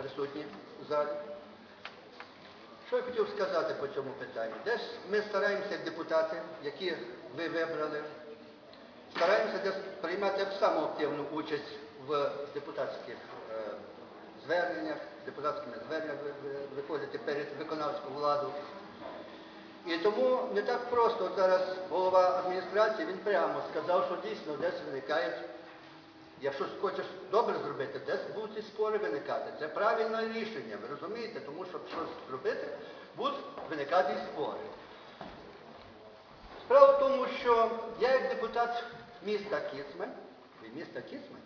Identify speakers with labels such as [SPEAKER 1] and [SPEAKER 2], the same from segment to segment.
[SPEAKER 1] присутні в залі. Що я хотів сказати по цьому питанню? Десь ми стараємося, депутати, які ви вибрали, стараємося десь приймати само активну участь в депутатських е, зверненнях, депутатськими зверненнями ви- ви- виходити перед виконавську владу. І тому не так просто зараз голова адміністрації, він прямо сказав, що дійсно десь виникають, якщо хочеш добре зробити, десь будуть і спори виникати. Це правильне рішення, ви розумієте? Тому що щось зробити, будуть виникати спори. Справа в тому, що я як депутат міста від міста Кіцмань,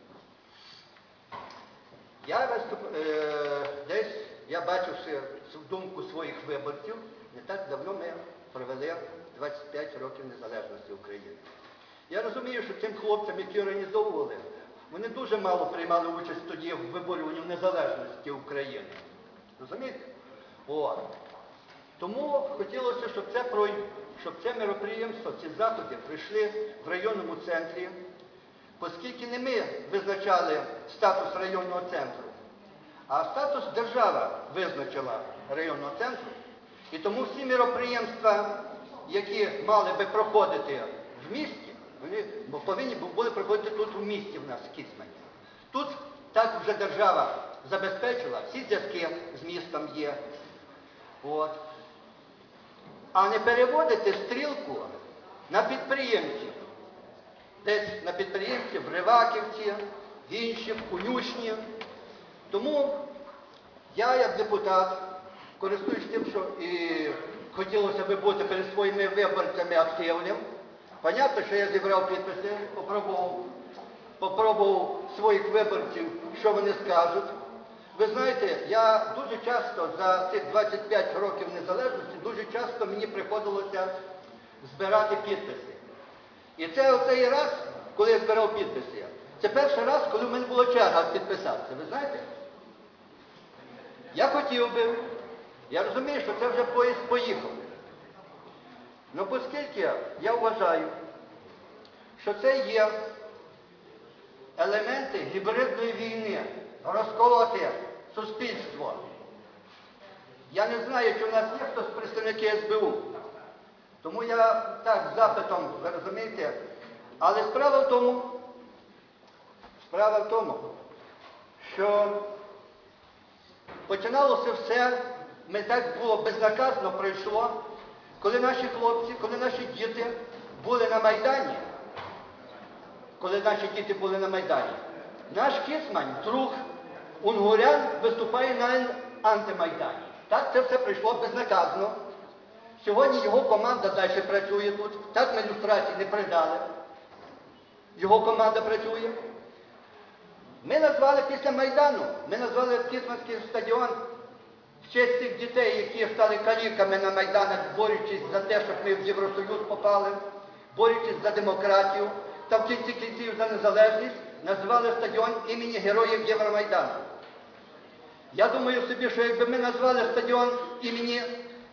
[SPEAKER 1] я виступ, е, десь, я бачивши цю думку своїх виборців, не так давно ми провели 25 років незалежності України. Я розумію, що цим хлопцям, які організовували, вони дуже мало приймали участь тоді в виборюванні незалежності України. Розумієте? От. Тому хотілося, щоб це, прой- щоб це мероприємство, ці заходи прийшли в районному центрі, оскільки не ми визначали статус районного центру, а статус держава визначила районного центру. І тому всі мероприємства, які мали би проходити в місті, вони повинні були проходити тут у місті в нас, в Кіцмані. Тут так вже держава забезпечила, всі зв'язки з містом є. От. А не переводити стрілку на підприємців. Десь на підприємців, в Риваківці, в інші, в Конюшні. Тому я, як депутат, користуюсь тим, що і хотілося би бути перед своїми виборцями активним. Понятно, що я зібрав підписи, попробував, попробував своїх виборців, що вони скажуть. Ви знаєте, я дуже часто за цих 25 років незалежності, дуже часто мені приходилося збирати підписи. І це оцей раз, коли я збирав підписи, це перший раз, коли в мене була черга підписатися. Ви знаєте? Я хотів би, я розумію, що це вже поїзд поїхав. Ну, оскільки я вважаю, що це є елементи гібридної війни, розколоти суспільство. Я не знаю, чи в нас є хтось з представників СБУ. Тому я так запитом, ви розумієте, але справа в тому, справа в тому, що починалося все, ми так було безнаказано пройшло, коли наші хлопці, коли наші діти були на Майдані, коли наші діти були на Майдані, наш Кіцмань, друг Унгурян, виступає на антимайдані. Так це все прийшло безнаказано. Сьогодні його команда далі працює тут. Так ми люстрації не придали. Його команда працює. Ми назвали після Майдану, ми назвали Кіцманський стадіон в честь цих дітей, які стали каліками на Майданах, борючись за те, щоб ми в Євросоюз попали, борючись за демократію та в кінці кінців за незалежність, назвали стадіон імені Героїв Євромайдану. Я думаю собі, що якби ми назвали стадіон імені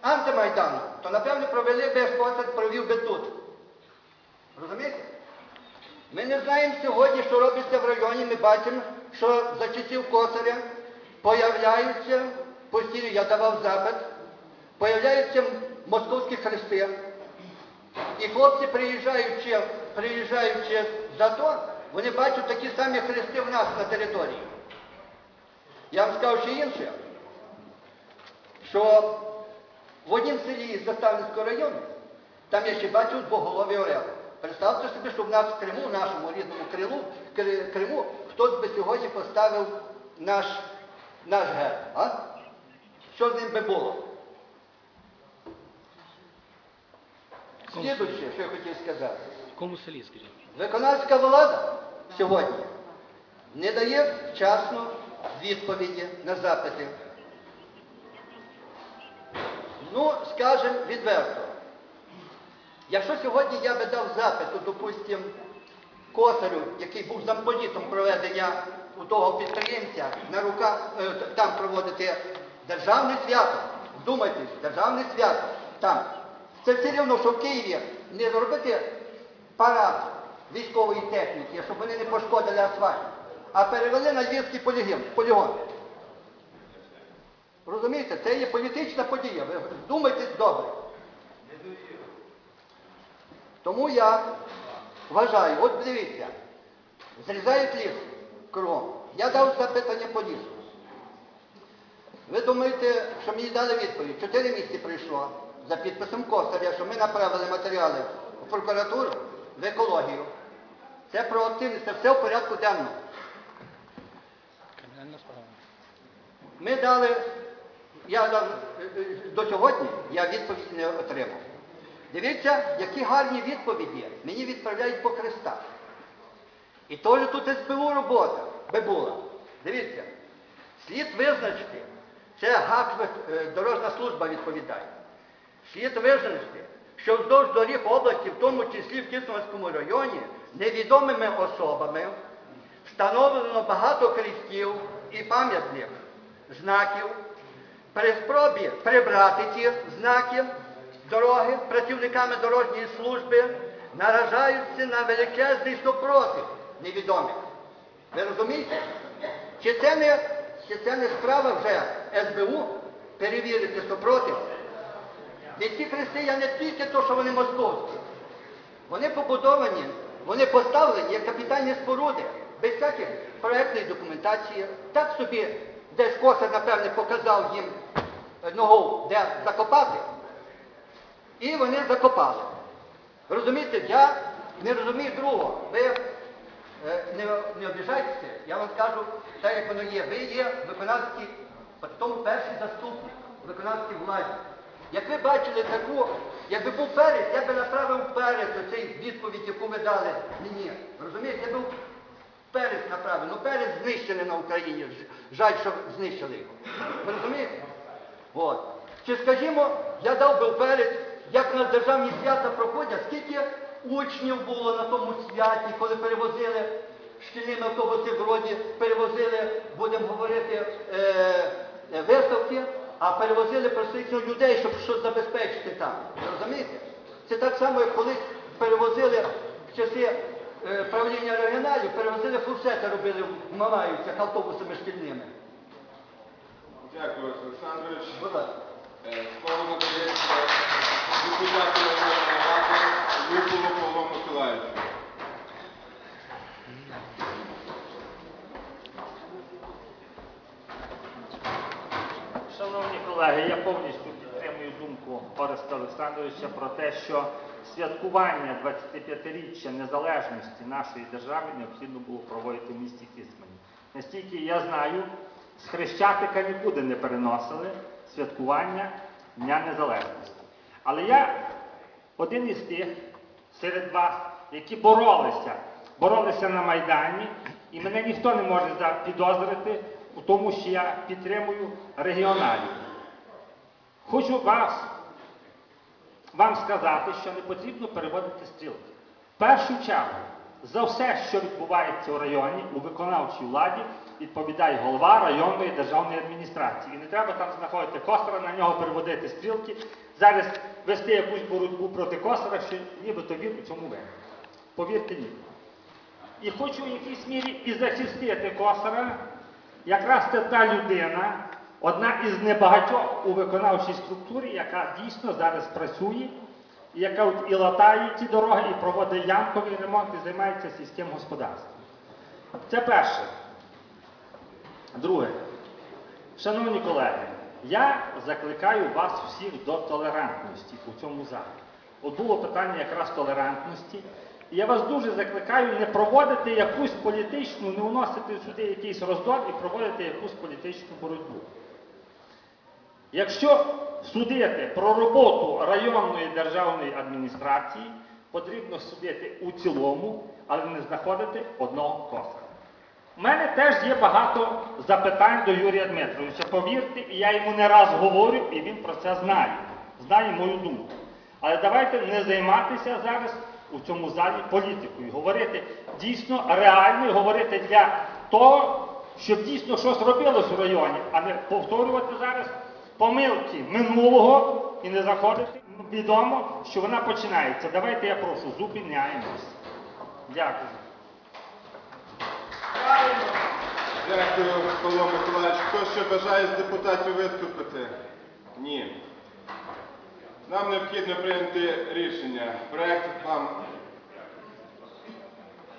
[SPEAKER 1] антимайдану, то напевно провели би концерт, провів би тут. Розумієте? Ми не знаємо сьогодні, що робиться в районі. Ми бачимо, що за часів косаря появляються, постійно я давав запит, появляються московські хрести. І хлопці, приїжджаючи, приїжджаючи за то, вони бачать такі самі хрести в нас на території. Я вам скажу ще інше, що в однім селі із Заставницького району, там я ще бачу двоголові орели. Представте собі, що в нас в Криму, в нашому рідному Крилу, Кри- Криму, хтось би сьогодні поставив наш, наш герб. А? Що з ним би було? Слідуюче, що я хотів сказати.
[SPEAKER 2] В якому селі, скажіть?
[SPEAKER 1] Виконавська влада сьогодні не дає вчасно відповіді на запити. Ну, скажемо відверто. Якщо сьогодні я би дав запит, от, допустим, косарю, який був замполітом проведення у того підприємця на руках, е, там проводити державне свято, вдумайтесь, державне свято там. Це все рівно, що в Києві не зробити парад військової техніки, щоб вони не пошкодили асфальт, а перевели на Львівський полігон. полігон. Розумієте, це є політична подія. Ви думайте добре. Тому я вважаю, от дивіться, зрізають ліс кругом. Я дав запитання по лісу. Ви думаєте, що мені дали відповідь? Чотири місяці прийшло за підписом Косаря, що ми направили матеріали в прокуратуру, в екологію. Це проактивність, це все в порядку денному. Ми дали, я дав, до сьогодні я відповідь не отримав. Дивіться, які гарні відповіді мені відправляють по хрестах. І теж тут СБУ робота би була. Дивіться, слід визначити, це ГАК е, дорожна служба відповідає. Слід визначити, що вздовж доріг області, в тому числі в Кисманському районі, невідомими особами встановлено багато хрестів і пам'ятних знаків. При спробі прибрати ці знаки дороги працівниками дорожньої служби наражаються на величезний супротив невідомих. Ви розумієте? Чи це не, чи це не справа вже СБУ перевірити супротив? Від ці християни не тільки то, що вони московські. Вони побудовані, вони поставлені як капітальні споруди, без всяких проєктної документації. Так собі десь косар, напевне, показав їм е, ногу, де закопати. І вони закопали. Розумієте, я не розумію другого. Ви е, не, не обіжайтеся, я вам скажу так, як воно є. Ви є виконавські, от тому перший заступник виконавській владі. Ви бачили таку, якби був перець, я би направив перець оцей відповідь, яку ви дали мені. Розумієте, я би перець направив. Ну перець знищений на Україні. Жаль, що знищили його. Ви розумієте? От. Чи скажімо, я дав би перець, як на державні свята проходять, скільки учнів було на тому святі, коли перевозили шкільними автобуси в роді, перевозили, будемо говорити, е, виставки, а перевозили практично людей, щоб щось забезпечити там. Розумієте? Це так само, як колись перевозили в часи е, правління регіоналів, перевозили фуршети, робили в Малаївцях автобусами шкільними.
[SPEAKER 2] Дякую, Олександрович.
[SPEAKER 1] Будь ласка.
[SPEAKER 2] Е, Слово надається депутату Верховної Ради Лукову Павлу Миколаївичу.
[SPEAKER 3] Шановні колеги, я повністю підтримую думку Ореста Олександровича про те, що святкування 25-річчя незалежності нашої держави необхідно було проводити в місті Кисмані. Настільки я знаю, з Хрещатика нікуди не переносили святкування Дня Незалежності. Але я один із тих серед вас, які боролися, боролися на Майдані, і мене ніхто не може запідозрити у тому, що я підтримую регіоналів. Хочу вас, вам сказати, що не потрібно переводити стрілки. В першу чергу, за все, що відбувається у районі, у виконавчій владі, відповідає голова районної державної адміністрації. І не треба там знаходити косара, на нього переводити стрілки, зараз вести якусь боротьбу проти косара, що нібито він у цьому винен. Повірте ні. І хочу в якійсь мірі і захистити косара, якраз це та людина, одна із небагатьох у виконавчій структурі, яка дійсно зараз працює, яка і латає ті дороги, і проводить ямковий ремонт, і займається сільським господарством. Це перше. Друге. Шановні колеги, я закликаю вас всіх до толерантності у цьому залі. От було питання якраз толерантності. І я вас дуже закликаю не проводити якусь політичну, не вносити сюди якийсь роздор і проводити якусь політичну боротьбу. Якщо судити про роботу районної державної адміністрації, потрібно судити у цілому, але не знаходити одного косара. У мене теж є багато запитань до Юрія Дмитровича. Повірте, і я йому не раз говорю, і він про це знає. Знає мою думку. Але давайте не займатися зараз у цьому залі політикою. Говорити дійсно реально, говорити для того, щоб дійсно щось робилось у районі, а не повторювати зараз помилки минулого і не заходити. Відомо, що вона починається. Давайте я прошу, зупиняємось. Дякую.
[SPEAKER 2] Дякую, Павло Миколаївич. Хто ще бажає з депутатів виступити? Ні. Нам необхідно прийняти рішення. Проект вам.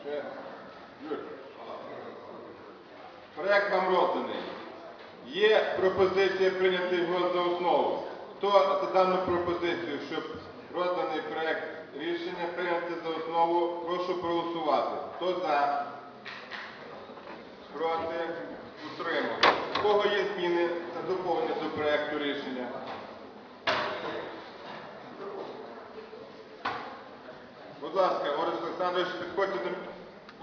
[SPEAKER 2] Ще. Проект вам розданий. Є пропозиція прийняти його за основу. Хто за дану пропозицію, щоб розданий проект рішення прийняти за основу, прошу проголосувати. Хто за? Проти? Утримав. У кого є зміни та доповнення до проекту рішення? Будь ласка, Орес Олександрович, підходьте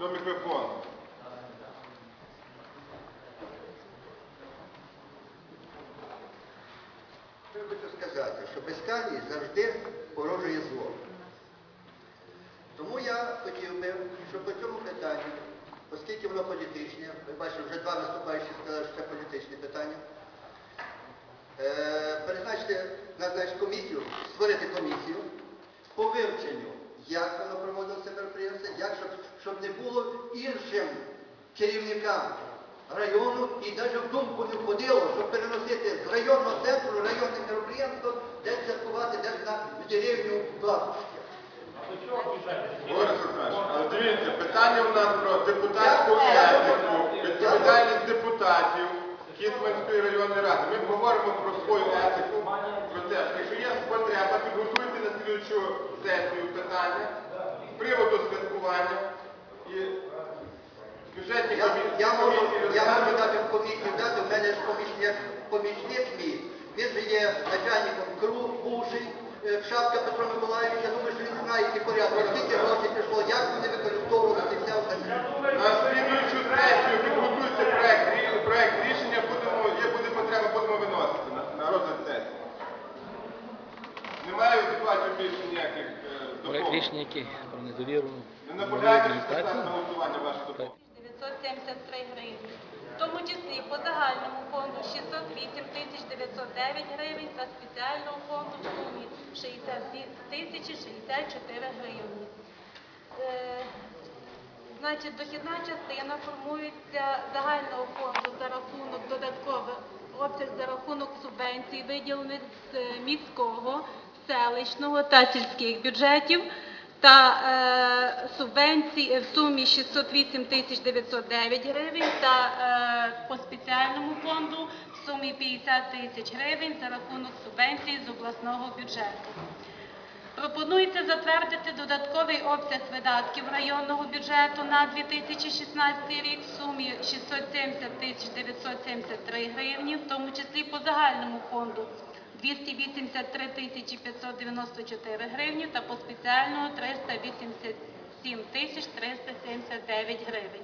[SPEAKER 2] до мікрофону.
[SPEAKER 1] Що я хочу сказати, що безкарність завжди порожує зло. Тому я хотів би, щоб по цьому питанню, оскільки воно політичне, ви бачите, вже два виступаючі сказали, що це політичне питання, е, перезначити, назначити комісію, створити комісію по вивченню, як воно проводилося мероприємство, як щоб, щоб не було іншим керівникам району і навіть в думку не входило, щоб переносити з районного центру районне мероприємство, де святкувати десь на деревню
[SPEAKER 2] але дивіться, питання у нас про депутатську етику, відповідальність депутатів Кіцманської районної ради. Ми говоримо про свою етику, про те, що якщо є потреба, підготуйте на слідчу сесію питання з приводу святкування. І
[SPEAKER 1] Я, я можу,
[SPEAKER 2] комісії
[SPEAKER 1] я можу дати в комісію дати, у мене ж помічник, помічник мій, він же є начальником КРУ, бувший, е, Шапка Петро Миколаївич, я думаю, що він знає ті порядки, скільки грошей пішло, як вони використовувалися, вся остальна.
[SPEAKER 2] На слідуючу сесію підготуйте проект, проект рішення, будемо, є буде потреба, будемо виносити на, на розгляд сесії. Немає у депутатів більше ніяких е,
[SPEAKER 4] Проект
[SPEAKER 2] доповнень.
[SPEAKER 4] рішення який про недовіру
[SPEAKER 2] Не наполягаєте що на голосування ваші доповнення?
[SPEAKER 5] 973 гривні. В тому числі по загальному фонду 608 тисяч 909 гривень та спеціального фонду в сумі 62 тисячі 64 гривні. Е, Значить, дохідна частина формується загального фонду за рахунок додаткових обсяг за рахунок субвенцій, виділених з міського, селищного та сільських бюджетів та е, субвенцій в сумі 608 тисяч 909 гривень та е, по спеціальному фонду в сумі 50 тисяч гривень за рахунок субвенцій з обласного бюджету. Пропонується затвердити додатковий обсяг видатків районного бюджету на 2016 рік в сумі 670 тисяч 973 гривні, в тому числі по загальному фонду 283 тисячі 594 гривні та по спеціальному 387 тисяч 379 гривень.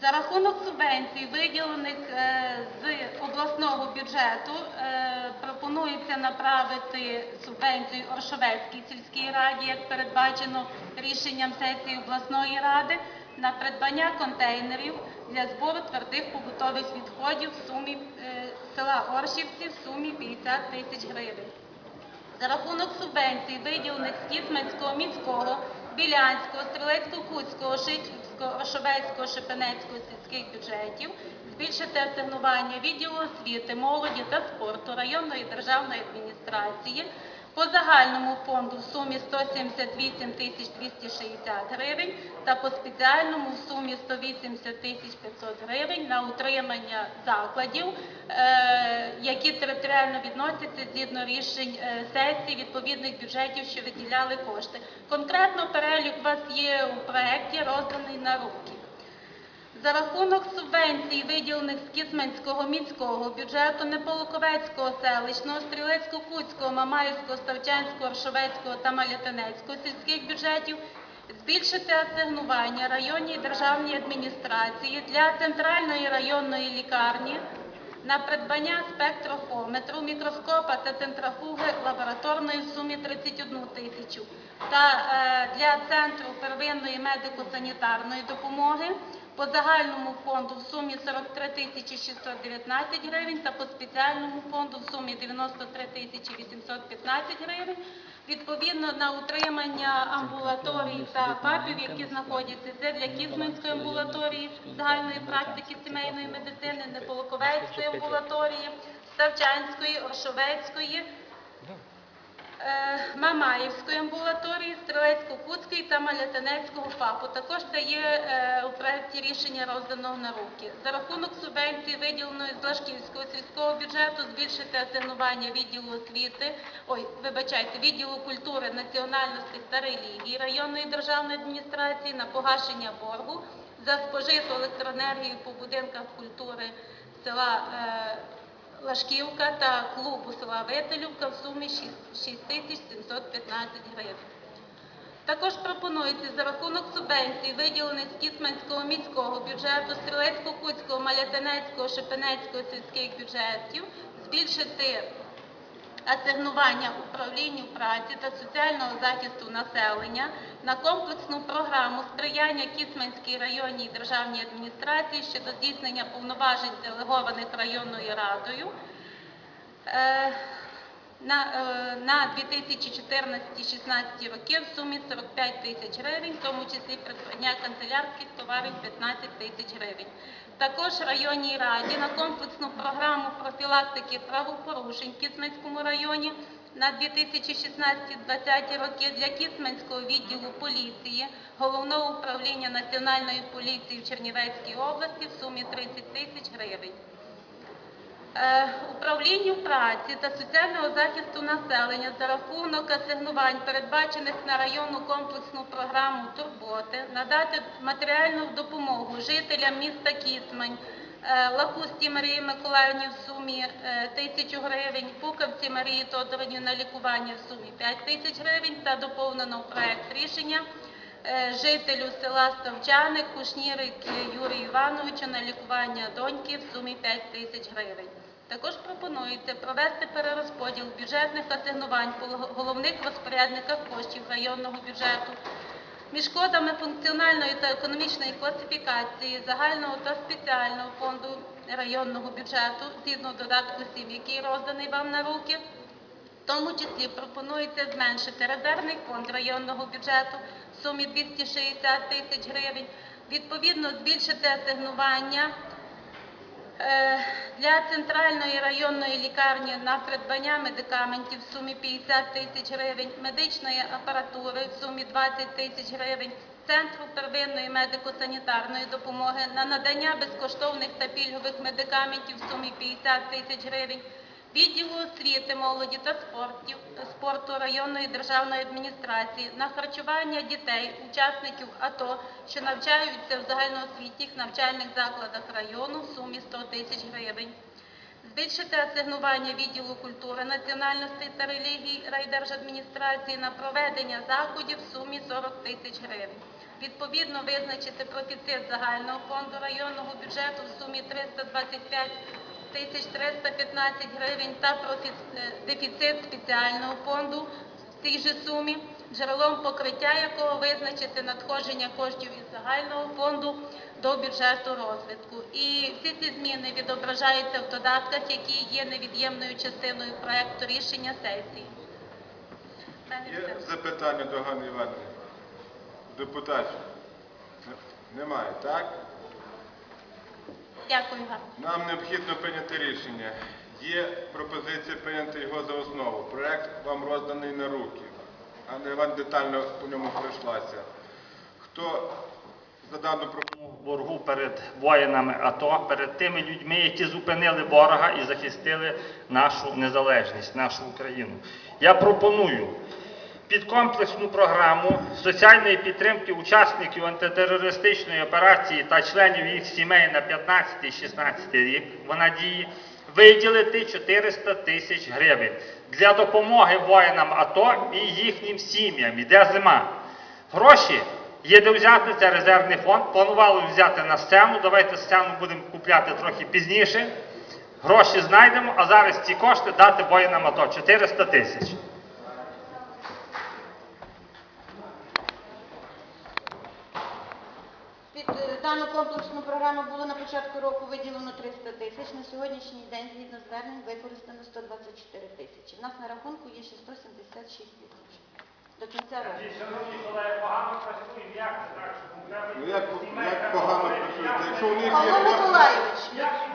[SPEAKER 5] За рахунок субвенцій, виділених е, з обласного бюджету, е, пропонується направити субвенцію Оршовецькій сільській раді, як передбачено рішенням сесії обласної ради, на придбання контейнерів для збору твердих побутових відходів в сумі е, села Оршівці в сумі 50 тисяч гривень. За рахунок субвенцій, виділених з Кіцманського міського, Білянського, Стрілецько-Кутського, Шитівського, Рошовецького, Шепенецького сільських бюджетів, збільшити асигнування відділу освіти, молоді та спорту районної державної адміністрації по загальному фонду в сумі 178 тисяч 260 гривень та по спеціальному в сумі 180 тисяч 500 гривень на утримання закладів, е, які територіально відносяться згідно рішень е, сесії відповідних бюджетів, що виділяли кошти. Конкретно перелік у вас є у проєкті, розданий на руки. За рахунок субвенцій, виділених з Кіцманського міського бюджету, Неполуковецького селищного, Стрілецько-Кутського, Мамаївського, Ставчанського, Оршовецького та Малятинецького сільських бюджетів, збільшити асигнування районній державній адміністрації для центральної районної лікарні на придбання спектрохометру, мікроскопа та центрафуги лабораторної в сумі 31 тисячу. Та е, для центру первинної медико-санітарної допомоги по загальному фонду в сумі 43 тисячі 619 гривень та по спеціальному фонду в сумі 93 тисячі 815 гривень. Відповідно на утримання амбулаторій та ФАПів, які знаходяться, це для Кізманської амбулаторії загальної практики сімейної медицини, Неполоковецької амбулаторії, Ставчанської, Оршовецької, Мамаївської амбулаторії, Стрілецько-Кутської та Малятинецького ФАПу. Також це є е, у проєкті рішення роздано на руки. За рахунок субвенції, виділеної з Лашківського сільського бюджету, збільшити асигнування відділу освіти, ой, вибачайте, відділу культури, національностей та релігії районної державної адміністрації на погашення боргу за спожиту електроенергію по будинках культури села е, Лашківка та клубу села Вителівка в сумі 6715 гривень. Також пропонується за рахунок субвенцій, виділених з Кісманського міського бюджету, Стрілецько-Кутського, Малятинецького, Шепенецького сільських бюджетів, збільшити асигнування управлінню праці та соціального захисту населення на комплексну програму сприяння Кіцманській районній державній адміністрації щодо здійснення повноважень, делегованих районною радою е, на, е, на 2014-16 роки в сумі 45 тисяч гривень, в тому числі придбання канцелярських товарів 15 тисяч гривень. Також районній раді на комплексну програму профілактики правопорушень в Кіцманському районі на 2016-2020 роки для Кіцманського відділу поліції Головного управління Національної поліції в Чернівецькій області в сумі 30 тисяч гривень. Е, Управлінню праці та соціального захисту населення за рахунок асигнувань, передбачених на районну комплексну програму турботи, надати матеріальну допомогу жителям міста Кісмань, е, Лакусті Марії Миколаївні в сумі е, тисячу гривень, Пукавці Марії Тодорівні на лікування в сумі 5 тисяч гривень та доповнено проект рішення жителю села Ставчани Кушнірик Юрію Івановичу на лікування доньки в сумі 5 тисяч гривень. Також пропонується провести перерозподіл бюджетних асигнувань по головних розпорядниках коштів районного бюджету між кодами функціональної та економічної класифікації загального та спеціального фонду районного бюджету згідно додатку 7, який розданий вам на руки. В тому числі пропонується зменшити резервний фонд районного бюджету в сумі 260 тисяч гривень, відповідно збільшити асигнування для центральної районної лікарні на придбання медикаментів в сумі 50 тисяч гривень, медичної апаратури в сумі 20 тисяч гривень, Центру первинної медико-санітарної допомоги на надання безкоштовних та пільгових медикаментів в сумі 50 тисяч гривень, відділу освіти, молоді та спорту районної державної адміністрації на харчування дітей, учасників АТО, що навчаються в загальноосвітніх навчальних закладах району в сумі 100 тисяч гривень. Збільшити асигнування відділу культури, національностей та релігій райдержадміністрації на проведення заходів в сумі 40 тисяч гривень. Відповідно визначити профіцит загального фонду районного бюджету в сумі 325 тисяч 315 гривень та е, дефіцит спеціального фонду в цій же сумі, джерелом покриття якого визначити надходження коштів із загального фонду до бюджету розвитку. І всі ці зміни відображаються в додатках, які є невід'ємною частиною проекту рішення сесії.
[SPEAKER 2] Є запитання до Ганни Івановни? Депутатів? Не- Немає, так?
[SPEAKER 5] Дякую, Ганна.
[SPEAKER 2] Нам необхідно прийняти рішення. Є пропозиція прийняти його за основу. Проект вам розданий на руки. Анна Іван детально по ньому пройшлася. Хто за дану пропозицію?
[SPEAKER 3] боргу перед воїнами АТО, перед тими людьми, які зупинили ворога і захистили нашу незалежність, нашу Україну. Я пропоную під комплексну програму соціальної підтримки учасників антитерористичної операції та членів їх сімей на 15-16 рік, вона діє, виділити 400 тисяч гривень для допомоги воїнам АТО і їхнім сім'ям. Іде зима. Гроші є де взяти, це резервний фонд. Планували взяти на сцену. Давайте сцену будемо купляти трохи пізніше. Гроші знайдемо, а зараз ці кошти дати воїнам АТО 400 тисяч.
[SPEAKER 4] Під е, дану комплексну програму було на початку року виділено 300 тисяч. На сьогоднішній день, згідно звернень, використано 124 тисячі. У нас на рахунку є ще 176 тисяч. До кінця року.
[SPEAKER 3] Шановні колеги, погано працюємо, як це так, що.
[SPEAKER 2] Ну як, як погано працюєте? Якщо у них є
[SPEAKER 4] Павло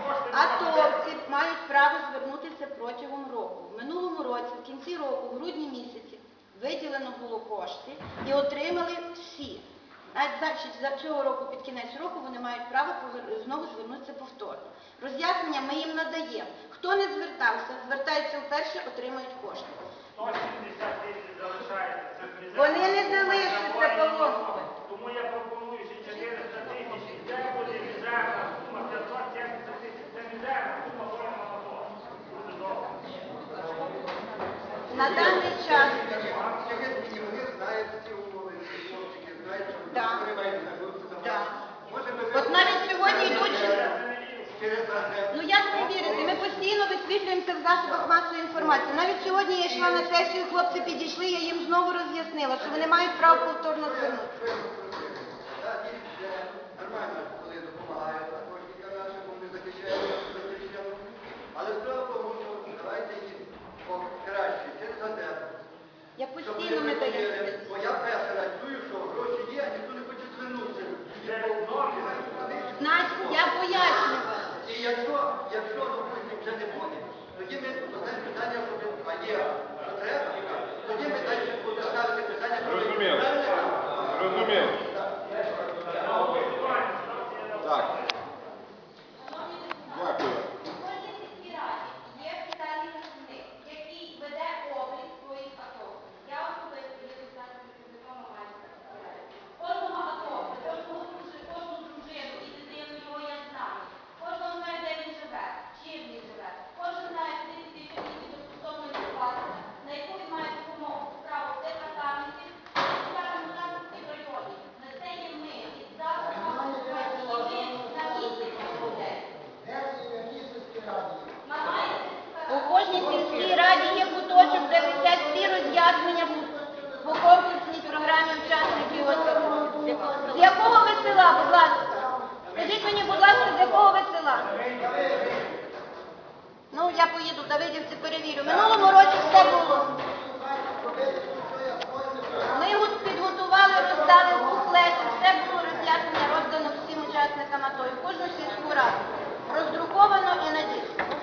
[SPEAKER 2] кошти
[SPEAKER 4] атовці мають право звернутися протягом року. В минулому році, в кінці року, в грудні місяці, виділено було кошти і отримали всі. Навіть за- за цього року, під кінець року, вони мають право знову звернутися повторно. Роз'яснення ми їм надаємо. Хто не звертався, звертається вперше, отримають кошти.
[SPEAKER 3] 170 тисяч залишається. Це
[SPEAKER 4] Вони не залишаться, Павло.
[SPEAKER 3] Тому я пропоную ще 400 тисяч. Це буде мізерна сума, 570 тисяч. Це мізерна сума АТО. Буде добре.
[SPEAKER 4] На даний час
[SPEAKER 1] І вони знають ці умови, ці хлопчики знають, що
[SPEAKER 4] Да.
[SPEAKER 1] вони мають звернутися.
[SPEAKER 4] Да.
[SPEAKER 1] Може, ми
[SPEAKER 4] От навіть сьогодні йдучи.
[SPEAKER 1] через газету.
[SPEAKER 4] Ну як не вірити? Ми постійно висвітлюємося в засобах масової інформації. Навіть сьогодні я йшла на сесію, хлопці підійшли, я їм знову роз'яснила, що вони мають право повторно звернутися. Я постійно не даю.
[SPEAKER 1] Бо я перший раз що гроші є, а ніхто не хоче звернутися.
[SPEAKER 4] Значить, я пояснювала.
[SPEAKER 1] І якщо, якщо, вже не буде, тоді ми поставимо питання, а є, що треба, тоді ми далі будемо ставити питання, про
[SPEAKER 2] Розуміло. Зрозуміло. Так. Дякую.
[SPEAKER 4] кожній сільській раді є спеціальний працівник, який веде облік своїх атовців. Я особисто є спеціальним працівником Романської сільської ради. Кожного атовця, кожного дружи- кожну дружину і дитину його я знаю. Кожного знає, де він живе, чим він живе. Кожен знає, куди піти, що він безкоштовно відплатиться, на яку він має допомогу справу в департаменті, скажімо так, в цій районі. На це є ми. І завтра і ми на місці цих людей. У кожній сільській раді є куточок, де висять всі роз'яснення по комплексній програмі учасників АТО. З якого ви села, будь ласка? Скажіть мені, будь ласка, з якого ви села? Ну, я поїду в Давидівці, перевірю. Минулому році все було. Ми гу- підготували, роздали буклети, все було роз'яснення роздано всім учасникам АТО. І в кожну сільську раду. Роздруковано і надіслано.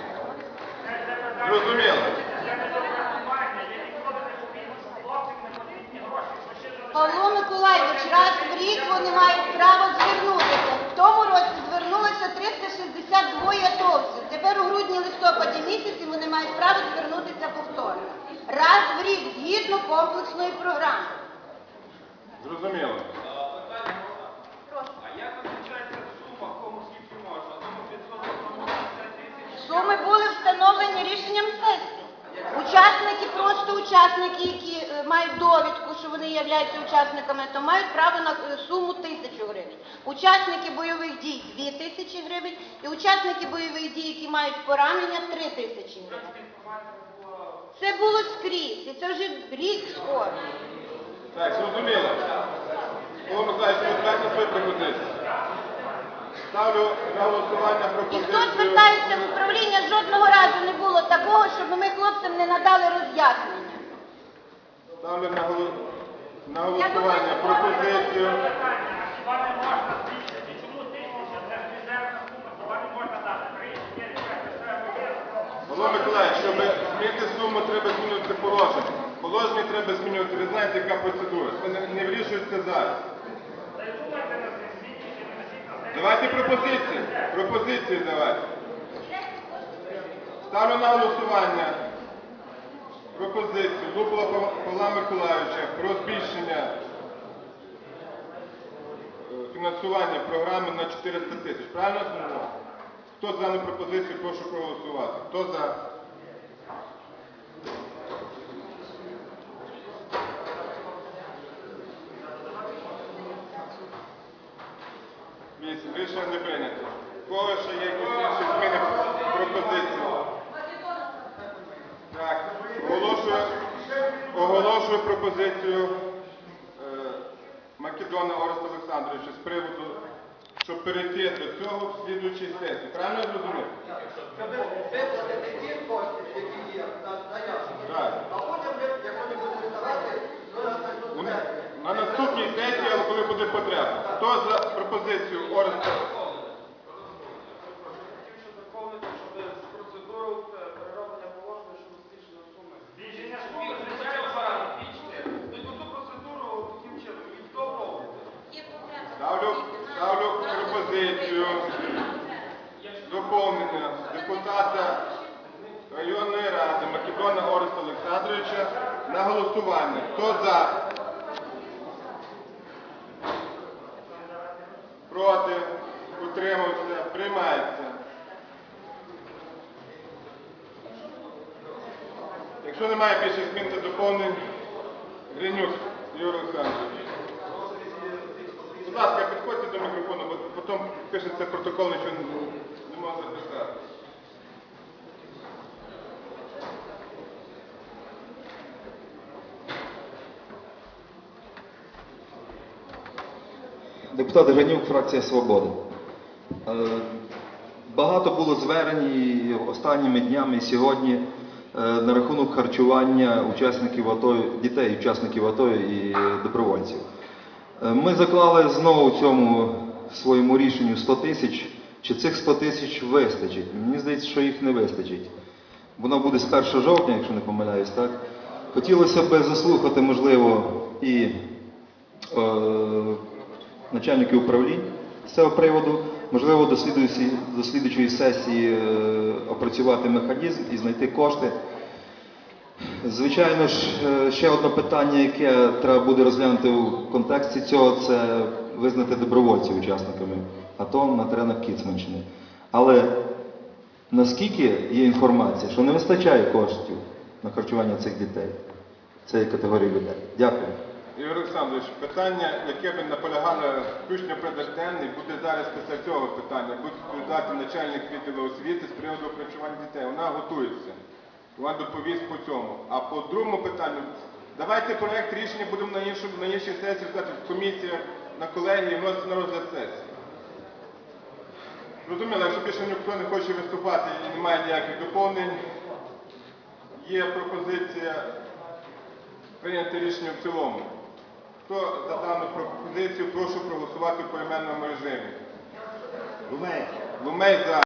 [SPEAKER 2] Зрозуміло.
[SPEAKER 3] Я не до врахування, я ніколи не повірю, що хлопцям не потрібні гроші, що ще залишається.
[SPEAKER 4] Павло Миколаївич, раз в рік вони мають право звернутися. В тому році звернулося 362 атовців. Тепер у грудні-листопаді місяці вони мають право звернутися повторно. Раз в рік, згідно комплексної програми.
[SPEAKER 2] Зрозуміло.
[SPEAKER 4] Суми були встановлені рішенням сесії. Учасники, просто учасники, які е, мають довідку, що вони являються учасниками, то мають право на е, суму тисячу гривень. Учасники бойових дій дві тисячі гривень і учасники бойових дій, які мають поранення, три тисячі гривень. Це було скрізь, і це вже рік скоро.
[SPEAKER 2] Так, зрозуміло. Павло Миколаївич, ви знаєте свою пропозицію. Ставлю на голосування
[SPEAKER 4] І
[SPEAKER 2] пропозицію.
[SPEAKER 4] хто звертається в управління, жодного разу не було такого, щоб ми хлопцям не надали роз'яснення.
[SPEAKER 2] Ставлю на, голо- на голосування пропозицію.
[SPEAKER 3] Хіба не можна? Чому тисяча? Це ж мізерна сума, хіба не можна дати 3, 4, 5, це треба вирішити.
[SPEAKER 2] Павло Миколаївич, щоб змінити треба змінювати положення. Положення треба змінювати. Ви знаєте, яка процедура. Це не, вирішується зараз. Давайте пропозиції. Пропозиції давайте. Ставлю на голосування пропозицію Лупова Павла Миколаївича про збільшення е, фінансування програми на 400 тисяч. Правильно? Хто за дану пропозицію, прошу проголосувати. Хто за? Рішення не прийнято. Кого ще є якісь інші зміни пропозиції? Так, оголошую, оголошую пропозицію е, Македона Ореста Олександровича з приводу щоб перейти до цього в слідуючій сесії. Правильно я зрозумів?
[SPEAKER 1] Щоб виплатити ті кошти, які є на наявності.
[SPEAKER 2] Так.
[SPEAKER 1] А потім, як вони будуть давати, то на
[SPEAKER 2] Вони-
[SPEAKER 1] сесію.
[SPEAKER 2] На наступній сесії, коли буде потреба. Хто за пропозицію Ореста?
[SPEAKER 6] Хотів доповнити, щоб з процедуру е, перероблення положення щодо збільшення суми.
[SPEAKER 3] Збільшення
[SPEAKER 6] суми, звичайно, зараз збільшити. Тобто ту процедуру таким чином віддовжувати.
[SPEAKER 4] Є потреба.
[SPEAKER 2] Ставлю, ставлю пропозицію доповнення депутата районної ради Македона Ореста Олександровича на голосування. Хто за? Проти? Утримався? Приймається. Якщо немає більше змін та доповнень, Гринюк Юрій Олександрович. Будь ласка, підходьте до мікрофону, бо потім пишеться протокол, нічого не, не можна записати.
[SPEAKER 7] Депутат Ганюк, фракція Свобода. Е, Багато було звернень останніми днями і сьогодні е, на рахунок харчування учасників АТО, дітей, учасників АТО і добровольців. Е, Ми заклали знову в цьому своєму рішенню 100 тисяч. Чи цих 100 тисяч вистачить? Мені здається, що їх не вистачить. Воно буде з 1 жовтня, якщо не помиляюсь, так? Хотілося б заслухати, можливо, і начальників управлінь з цього приводу, можливо, до слідуючої, сесії е, опрацювати механізм і знайти кошти. Звичайно ж, е, ще одне питання, яке треба буде розглянути в контексті цього, це визнати добровольців учасниками АТО на теренах Кіцманщини. Але наскільки є інформація, що не вистачає коштів на харчування цих дітей, цієї категорії людей? Дякую.
[SPEAKER 2] Ігор Олександрович, питання, яке би наполягало включення в порядок буде зараз після цього питання. Буде відповідати начальник відділу освіти з приводу харчування дітей. Вона готується. Вона доповість по цьому. А по другому питанню, давайте проект рішення будемо на іншій сесії в комісіях, на колегії, вносити на розгляд сесії. Зрозуміло, якщо більше ніхто не хоче виступати і немає ніяких доповнень, є пропозиція прийняти рішення в цілому. Хто за дану пропозицію, прошу проголосувати в поіменному режимі. Лумей. Лумей за.